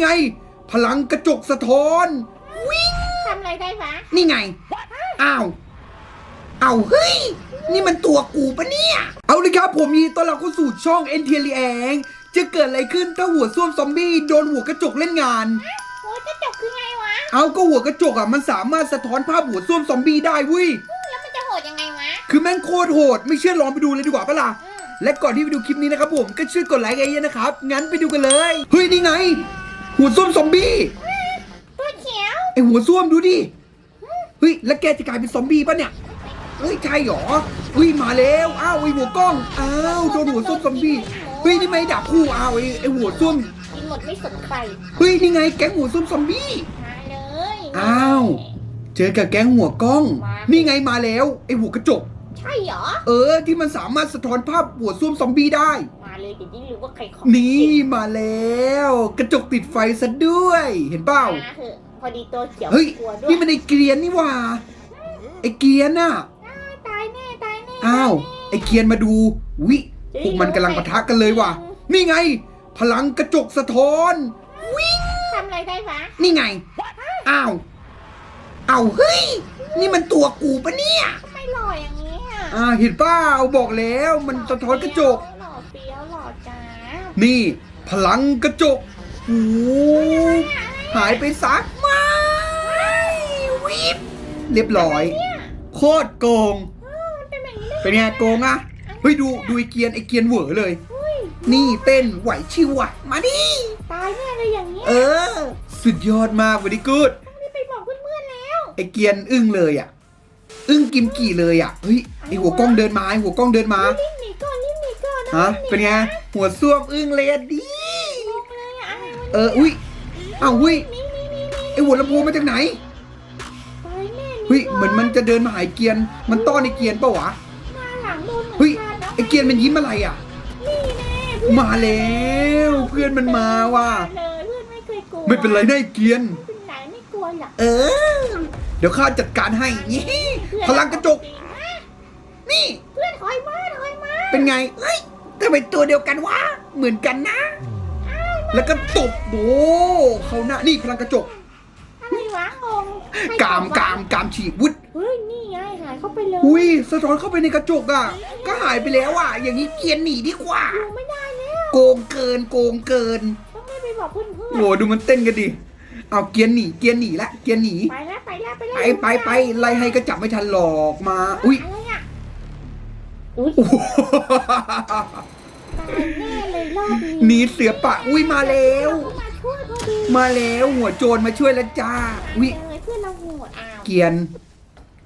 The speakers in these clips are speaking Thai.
ไง พลังกระจกสะท้อนทำอะไรได้วะนี่ไง อ้าว เอาเฮ้ย นี่มันตัวกูปะเนี่ย เอาเลยครับผมมีต้อนรับเข้าสู่ช่องเอ็นเทียรีแองจะเกิดอะไรขึ้นถ้าหัวส้วมซอมบี้โดนหัวกระจกเล่นงาน โอ้ยกระจกคือไงวะเอาก็หัวกระจกอะมันสามารถสะท้อนภาพหัวส้วมซอมบี้ได้เว้ยแล้วมันจะโหดยังไงวะคือแม่งโคตรโหด ไม่เชื่อลองไปดูเลยดีกว่าปะล่ะ อืมและก่อนที่ไปดูคลิปนี้นะครับผมก็ช่วยกดไลค์กันเยอะนะครับ งั้นไปดูกันเลย เฮ้ย นี่ไง หัวส้วมซอมบี้ตัวเขียวไอหัวส้วมดูดิเฮ้ยแล้วแกจะกลายเป็นซอมบี้ปะเนี่ยเฮ้ยใช่หรอเฮ้ยมาแล้วอ้าวไอหัวกล้องอ้าวโดนหัวส้วมซอมบี้เฮ้ยนี่ไม่ดาบคู่อ้าวไอไอหัวส้วมกินหมดไม่สนใครเฮ้ยนี่ไงแก๊งหัวส้วมซอมบี้มาเลยอ้าวเจอกับแก๊งหัวกล้อง นี่ไงมาแล้วไอหัวกระจก ใช่เหรอเออที่มันสามารถสะท้อนภาพหัวส้วมซอมบี้ได้มา เลยเดี๋ยวนี้รู้ว่าใครของนี่มาแล้ว กระจกติดไฟซะด้วย เห็นเปล่ามาเถอะพอดีตัวเขียวเฮ้ยกลัวด้วยนี่มันไอเกรียนนี่หว่าไอเกรียนน่ะอ้าวตายแน่ตายแน่อ้าวไอเกรียนมาดูวิพวกมันกำลังปะทะกันเลยว่ะนี่ไง พลังกระจกสะท้อนทำอะไรได้วะนี่ไงอ้าวอ้าวเฮ้ย นี่มันตัวกูปะเนี่ยทำไมหล่ออย่างนี้อะอ่าเห็นเปล่าบอกแล้วมันสะท้อนกระจก นี่พลังกระจกโอ้โหหายไปสักไม่วิบเรียบร้อย โคตรโกงมันเป็นแบบนี้ได้เป็นไงโกงอะเฮ้ยดูดูไอเกียนไอเกียนเหวอเลยอุ้ยนี่เต้นไหวชิวอะมาดิตายแน่เลยอย่างเงี้ยเออ สุดยอดมากวันนี้กูดไม่ไปบอกเพื่อนๆแล้ว ไอเกียนอึ้งเลยอะอึ้งกิมกี่เลยอะเฮ้ยไอหัวกล้องเดินมาไอหัวกล้องเดินมา ฮะเป็นไงหัวส้วมอึ้งเลยอะดีลงเลยอะอะไรวะเอออุ้ยอ้าวอุ้ยนี่นี่นี่นี่ไอหัวลำโพงมาจากไหนตายแน่เฮ้ยเหมือนมันจะเดินมาหาไอเกียน มันต้อนไอเกียนเปล่าวะหน้าหลังโดนเหมือนเฮ้ยกันนะไอเกียนมันยิ้มอะไรอะนี่แน่มาแล้วเพื่อนมันมาว่ะเลยเพื่อนไม่เคยกลัวไม่เป็นไรนะไอเกียนไม่เป็นไรไม่กลัวหรอกเออ เดี๋ยวข้าจัดการให้นี่พลังกระจก นี่เพื่อนถอยมาถอยมาเป็นไงเฮ้ย ทำไมตัวเดียวกันวะ เหมือนกันนะ แล้วก็ตบโบเขาหน้านี่พลังกระจก อะไรวะงงใครกามบอกวะกามกามฉีกวุดเฮ้ยนี่ไงหายเข้าไปเลยอุ้ยสะท้อนเข้าไปในกระจกอะ ก็หายไปแล้วอะ อย่างนี้เกียนหนีดีกว่าอยู่ไม่ได้แล้วโกงเกินโกงเกินต้องไม่ไปบอกเพื่อนเพื่อนโหดูมันเต้นกันดิ เอาเกียนหนีเกียนหนีละเกียนหนี ไปแล้วไปแล้วไปแล้วไปไปไปไล่ให้ก็จับไม่ทันหรอกมา อุ้ย อะไร อะอุ้ยโอ้โหตายแน่เลยรอบนี้หนีเสือปะอุ้ยมาแล้ว เราก็มาช่วยพอดีมาแล้วหัวโจรมาช่วยแล้วจ้าอุ้ยเลยเพื่อนเราโหดอ้าวเกียน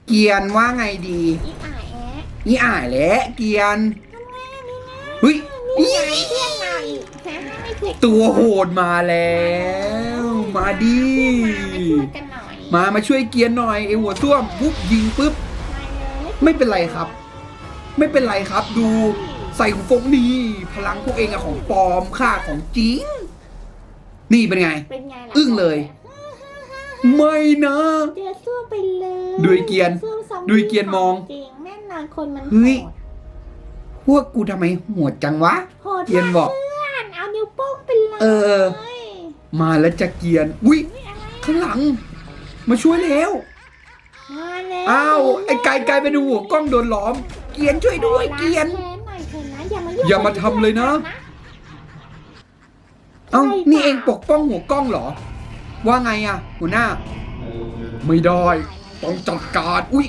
เกียนว่าไงดี อีกอ่ายแอะนี่อ่ายแล้วเกียนทำไงอะนี่ไงเฮ้ยนี่ไงเพื่อนเราอีกแฮะไม่เคยตัวโหดมาแล้ว มาดิ มาช่วยกันหน่อยมามาช่วยเกียนหน่อยไอหัวส้วมปุ๊บยิงปุ๊บ มาเลย ไม่เป็นไรครับ ไม่เป็นไรครับ ดูใส่หูฟงนี่พลังพวกเองอะของปลอมค่าของจริง นี่เป็นไง เป็นไงล่ะอึ้งเลย ไม่นะเจอสู้ไปเลยดูไอ้เกียนสู้ซอมบี้ดูไอ้เกียนมอง จริงแม่นอนคนมันเฮ้ยโหดพวกกูทำไมโหดจังวะ โหดเกียนบอกเพื่อนเอานิ้วโป้งไปเลยเออ มาแล้วจะเกียนอุ้ยเฮ้ยอะไรข้างหลัง มาช่วยแล้ว มาแล้วอ้าวไอ้ไก่ไก่ไปดูหัวกล้องโดนล้อม เกียนช่วยด้วยเกียนแค้นหน่อยเถอะนะอย่ามายุ่งอย่ามาทำเลยนะ เอ้านี่เองปกป้องหัวกล้องเหรอ ว่าไงอะหัวหน้า ไม่ได้ ต้องจัดการอุ้ย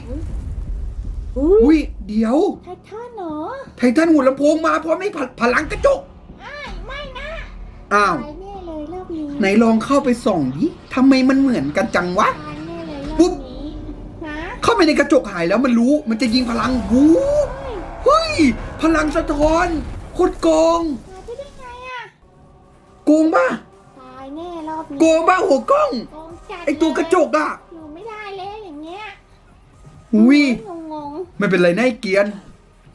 อุ้ยอุ้ยเดี๋ยว ไททันเหรอไททันหัวลำโพงมาพร้อมไม่พลังกระจกไม่ไม่นะอ้าว ตายแน่เลยรอบนี้ไหนลองเข้าไปส่องดิทำไมมันเหมือนกันจังวะ ตายแน่เลยรอบปุ๊บนี้นะเข้า ไปในกระจกหายแล้วมันรู้มันจะยิงพลังวูเฮ้ย พลังสะท้อนโคตรโกงมาได้ยังไงอะโกงป่ะตายแน่รอบนี้โกงป่ะหัวกล้อง โกงจัดไอตัวกระจกอะอยู่ไม่ได้แล้วอย่างเงี้ยอุ้ยงงงไม่เป็นไรนะไอ้เกียน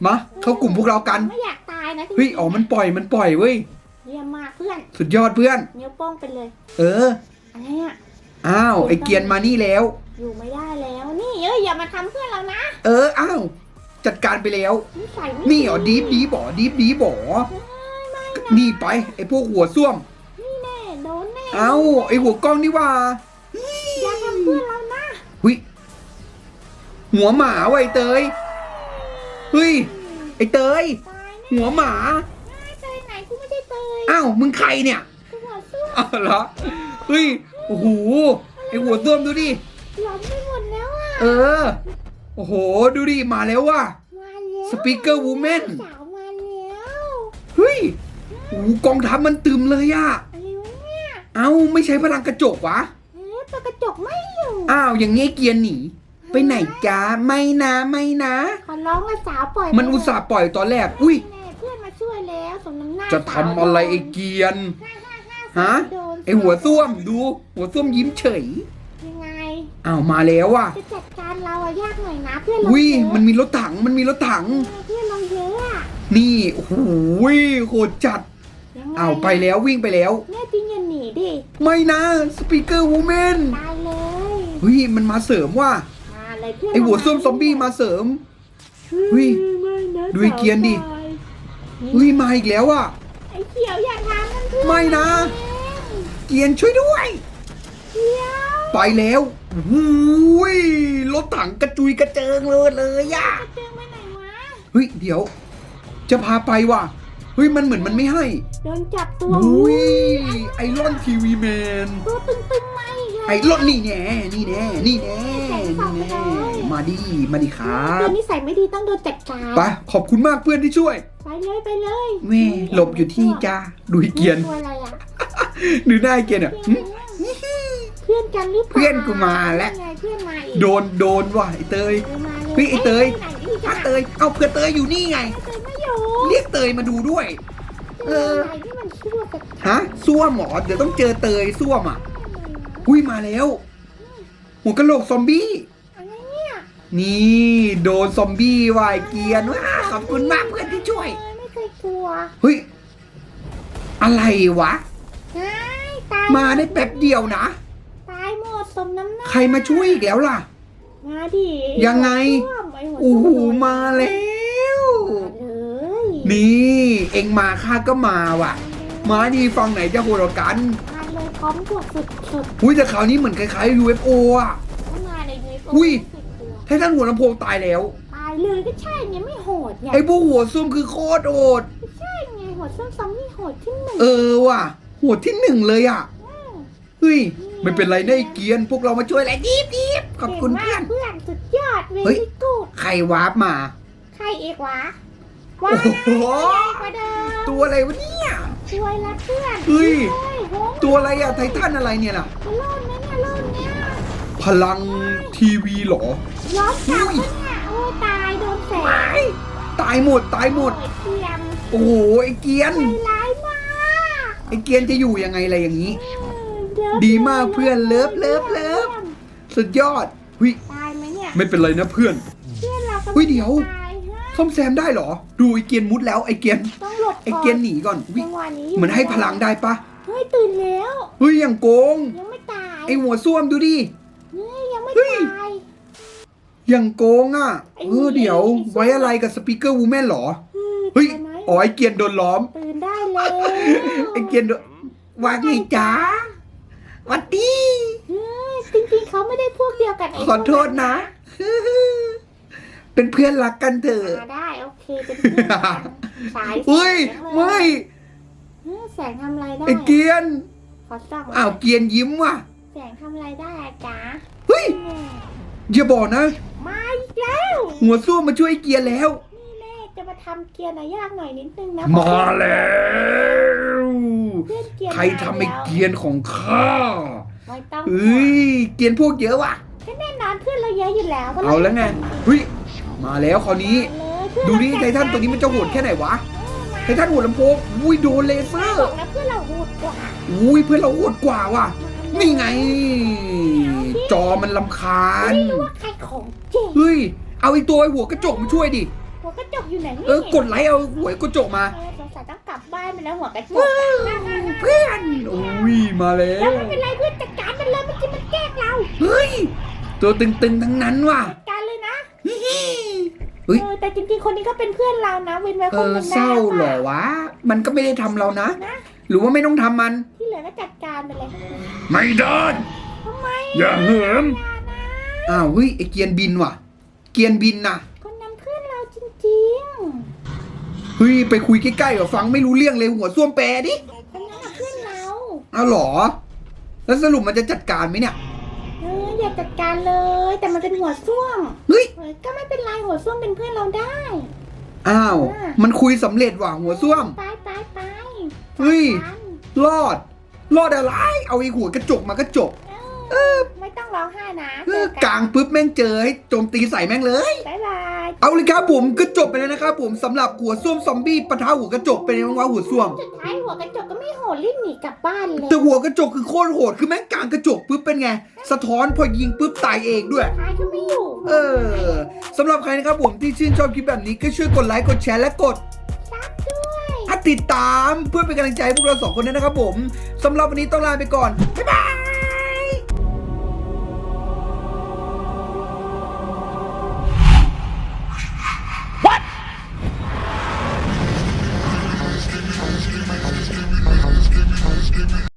มาเข้ากลุ่มพวกเรากันๆไม่อยากตายนะเฮ้ยอ๋อมันปล่อยมันปล่อยเว้ยเยี่ยมมากเพื่อน สุดยอดเพื่อน นิ้วโป้งไปเลย เอออะไรอะ อ้าวไอ้เกียนมานี่แล้ว อยู่ไม่ได้แล้ว นี่เอ้ยอย่ามาทำเพื่อนเรานะเอออ้าวจัดการไปแล้ว นิสัยไม่นี่เหรอดีฟดีบ่อดีฟดีบ่อเอ้ยไม่นะนี่ไปไอ้พวกหัวส้วม นี่แน่โดนแน่เอ้าไอหัวกล้องนี่ว่าอย่าทำเพื่อนเรานะหุยหัวหมาไวะไอ้เตยเฮ้ยไอเตย ตายแน่หัวหมาเตยไหนกูไม่ได้เตยอ้าวมึงใครเนี่ย กูหัวสู้อ้าวเหรอเฮ้ย โอ้โหไอหัวต้วมดูดิ หลอมไปหมดแล้วอะ เออ โอ้โห ดูดิ มาแล้วว่ะ มาแล้ว Speaker Woman สาวมาแล้วเฮ้ยโอ้โหกองทัพมันตึมเลยอะอะไรวะเนี่ยเอ้าไม่ใช้พลังกระจกวะ เอ๊ะตัวกระจกไม่อยู่อ้าว อย่างงี้เกียร์หนี ไปไหนจ้าไม่นะไม่นะ ขอร้องละสาวปล่อยมันอุตส่าห์ปล่อยตอนแรก อุ้ย แน่เพื่อนมาช่วยแล้วสมน้ำหน้าจะทำอะไรไอ้เกียร์ฮ่าฮ่า ฮ่าฮะโดนไอหัวส้วมดู หัวส้วมยิ้มเฉยยังไงอ้าวมาแล้วว่ะจะจัดการเราอะยากหน่อยนะเพื่อนเราอุ้ยเยอะมันมีรถถังมันมีรถถังเออเพื่อนเราเยอะอะนี่โอ้โหโหดจัดยังไงอ้าวไปแล้ววิ่งไปแล้วแน่จริงอย่าหนีดิไม่นะสปีกเกอร์วูแมนตายเลยเฮ้ยมันมาเสริมว่ะมาเลยเพื่อนไอหัวส้วมซอมบี้มาเสริม เฮ้ยไม่นะดูไอ้เกียร์ดิ สาวเฮ้ยมาอีกแล้วอะไอ้เขียวอย่าทำมันเพื่อน ไม่นะ เกียนช่วยด้วยเขียวไปแล้วหูยรถถังกระจุยกระเจิงเลยเลยอะจะเจอไปไหนวะเฮ้ยเดี๋ยว จะพาไปว่ะเฮ้ยมันเหมือนมันไม่ให้โดนจับตัวอุ้ยไอรอนทีวีแมนตัวตึงๆมาอีกแล้วไอรอนนี่แน่นี่แน่นี่แน่นี่แน่ มาดิมาดิครัตัวบนิสัยไม่ดีต้องโดนจัดการไปขอบคุณมากเพื่อนที่ช่วยไปเลยไปเลยแม่หลบอยู่ที่จ้าดูไอ้เกียนตัวอะไรอะดูหน้าไอ้เกียนอะหึ เพื่อนกันหรือเปล่าเพื่อนกูมาแล้วไงเพื่อนมาอีกโดนโดนว่ะไอเตยเออมาลเฮ้ยไอ้เตยไหนอีกถ้าอะเตยเอาเพื่อเตยอยู่นี่ไง เตยไม่อยู่เรียกเตยมาดูด้วย เอออะไรที่มันชั่วกับฮะซ่วมเหรอเดี๋ยวต้องเจอเตยซ่วมอะหุ้ยมาแล้ว หัวกะโหลกซอมบี้อะไรเนี่ยนี่โดนซอมบี้วายเกียนว้าขอบคุณมากเพื่อนที่ช่วยเออไม่เคยกลัวเฮ้ย อะไรวะไอ้ตายมาได้แป๊บเดียวนะ ตายหมดสมน้ำหน้าใครมาช่วยอีกแล้วล่ะ มาดิยังไงส้วมไหัวโอ้โหส้มมาแล้ว มาเลยนี่ เอ็งมาข้าก็มาว่ะ มาดีฟังไหนจะโหดกว่ากันมาเลยพร้อมบวกสุดสุดหุ้ยแต่คราวนี้เหมือนคล้ายๆ UFO อะๆต้องมาเลยเลยอุ้ย สุดตัวไททันหัวลำโพงตายแล้ว ตายเลยก็ใช่ไงไม่โหดไงไอ้พวกหัวซุ่มคือโคตรโหด ใช่ไงโหดซ้ำๆนี่โหดที่หนึ่งเออว่ะโหดที่หนึ่งเลยอะเฮ้ย ไม่เป็นไรนะไอ้เกียนพวมพวกเรามาช่วยแหละดีบดีบขอบคุณเพื่อนเพื่อนสุดยอดเวเฮ้ย ลี่กูดใครวาร์ปมา ใครเอกวะว้าโอ้ยโหใหญ่กว่าเดิมตัวอะไรวะเนี่ย ช่วยละเพื่อนเฮ้ยเฮ้ยโหงตัวอะไรอะไททันอะไรเนี่ยล่ะ มันรอดไหมเนี่ยรอดเนี่ย พลังทีวีเหรอย้อนกลับปะเนี่ยโอ้ตายโดนแสงไม่ตายหมดตายหมดโอ้ยเทียมโอ้โหไอ้เกียนใจร้ายมากไอ้เกียนจะอยู่ยังไงอะไรอย่างนี้เออเลิฟดีมากเพื่อนเลิฟเลิฟเลิฟสุดยอดหุยตายไหมเนี่ยไม่เป็นไรนะเพื่อน เพื่อนเราก็เฮ้ยเดี๋ยว ตายฮะซ่อมแซมได้เหรอ ดูไอ้เกียนมุดแล้วไอ้เกียนต้องหลบไอ้เกียนหนีก่อนอุ๊ยจังหวะนี้เหมือนให้พลังได้ปะเฮ้ยตื่นแล้วเฮ้ยอย่างโกง ยังไม่ตายไอ้หัวส้วมดูดิเฮ้ยยัง ไม่เฮ้ยตาย อย่างโกงอะ ไอ้เออเดี๋ยว ไอ้ส้วมไว้อะไรกับสปีกเกอร์วูแมนเหรอเฮ้เฮ้ยยตายไหมอ๋อไอ้เกียนโดนล้อม ตื่นได้แล้วไอ้เกียนโดนว่าไงจ๊ะหวัดดีเฮ้ยจริงๆเขาไม่ได้พวกเดียวกันไขอโทษนะ เป็นเพื่อนรักกันเถอะมาได้โอเคเป็นเพื่อนกันสายเฮ้ยแสงเลยไม่เฮ้ยแสงทำอะไรได้ไอ้เกียน ขอส่องอ้าวเกียนยิ้มว่ะ แสงทำอะไรได้อะจ๊ะ เฮ้ยอย่าบอกนะ มาอีกแล้ว หัวส้วมมาช่วยไอ้เกียนแล้ว นี่แม่จะมาทำเกียร์นะยากหน่อยนิดนึงนะมาแล้วเพื่อนเกียร์ใครทำไอ้เกียนของข้าไม่ต้องเฮ้ยเกียนพวกเยอะว่ะก็แน่นอนเพื่อนเราเยอะอยู่แล้วเอาแล้วไงเฮ้ยมาแล้วคราวนี้ ดูนี่ไททันตัวนี้มันจะโหดแค่ไหนวะไททันหัวลำโพงอุ้ยโดนเลเซอบร์อกแล้วเพื่อนเราโหดกว่าอุ้ยเพื่อนเราโหดกว่าว่ะนี่ไง จอมันลำคาญ ไม่รู้ว่าใครของจริงเฮ้ย เอาไอ้ตัวไอ้หัวกระจกมาช่วยดิ หัวกระจกอยู่ไหนนี่เออกดไลค์เอาหัวกระจกมา เออสงสัยต้องกลับบ้านไปแล้วหัวกระจกว้าวนั่นๆๆเพื่อนอุ้ยมาแล้แล้วว ไม่เป็นไรเพื่อนจัดการมันเลยเมื่อกี้มันแกล้งเราเฮ้ย ตัวตึงๆทั้งนั้นว่ะ จัดการเลยนะฮิฮิเอเฮ้ยอแต่จริงๆคนนี้ก็เป็นเพื่อนเรานะเว้นไว้เอคนอหนึงเศร้าเหรอนะวะ มันก็ไม่ได้ทำเรานะนะ หรือว่าไม่ต้องทำมัน ที่เหลือก็ก็จัดการไปเลย ไม่ได้ทำ ไมอย่าเหิมอย่านะอ้าวเฮ้ยไอเกียนบินว่ะ เกียนบินนะคนนำเพื่อนเราจริงเฮ้ยไปคุยใกล้ๆกับฟังไม่รู้เรื่องเลยหัวส้วมแปรดิๆคนนั้นน่ะเพื่อนเราอ้าวเหรอ แล้วสรุปมันจะจัดการไหมเนี่ยเอออย่าจัดการเลย แต่มันเป็นหัวส้วมเฮ้ยเออก็ไม่เป็นไรหัวส้วมเป็นเพื่อนเราได้อ้าว มันคุยสำเร็จว่ะหัวส้วมไปไปไปเฮ้ยจัดการรอด รอดอะไร เอาไอ้หัวกระจกมากระจกเออ ไม่ต้องร้องไห้นะเอเจออกลางปุ๊บแม่งเจอให้โจมตีใส่แม่งเลย บ๊ายบาย เอาเลยครับผมก็จบไปแล้วนะครับผมสำหรับหัวส้วมซอมบี้ปะทะหัวกระจกเป็นยังไงบ้างวะหัวส้วม สุดท้ายหัวกระจกก็ไม่โหดรีบหนีกลับบ้านเลยแต่หัวกระจกคือโคตรโหดคือแม่งกลางกระจกปุ๊บเป็นไง สะท้อนพอยิงปุ๊บตายเองด้วย ท้ายก็ไม่อยู่เออสำหรับใครนะครับผมที่ชื่นชอบคลิปแบบนี้ก็ช่วยกดไลค์กดแชร์และกด ซับด้วยถ้าติดตามเพื่อเป็นกำลังใจให้พวกเราสองคนด้วยนะครับผมสำหรับวันนี้ต้องลาไปก่อน บ๊ายบาย